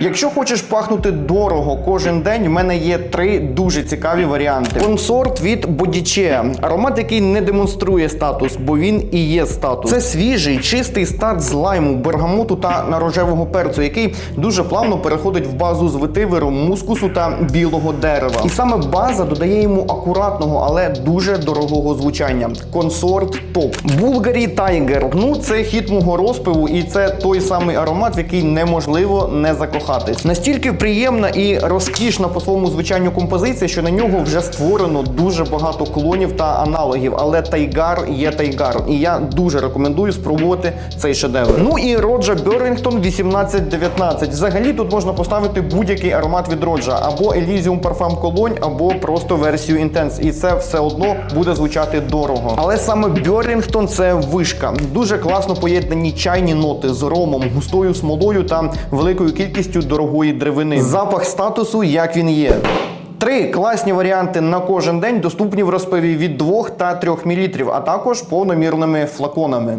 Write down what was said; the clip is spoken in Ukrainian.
Якщо хочеш пахнути дорого кожен день, в мене є три дуже цікаві варіанти. Консорт від Бодіче. Аромат, який не демонструє статус, бо він і є статус. Це свіжий, чистий стат з лайму, бергамоту та нарожевого перцю, який дуже плавно переходить в базу з ветивером, мускусу та білого дерева. І саме база додає йому акуратного, але дуже дорогого звучання. Консорт топ. Булгарі Тайгер. Ну це хіт мого розпиву, і це той самий аромат, в який неможливо не закохатись. Настільки приємна і розкішна по своєму звучанню композиція, що на нього вже створено дуже багато клонів та аналогів. Але тайгар є тайгар. І я дуже рекомендую спробувати цей шедевр. Ну і Роджа Берлінгтон 1819. Взагалі тут можна поставити будь-який аромат від Роджа, або Elysium Parfum Cologne, або просто версію Intense. І це все одно буде звучати дорого. Але саме Берлінгтон це вишка. Дуже класно поєднані чайні ноти з ромом, густою смолою та великою кількістю дорогої деревини. Запах статусу, як він є. Три класні варіанти на кожен день доступні в розпиві від 2 та 3 мл, а також повномірними флаконами.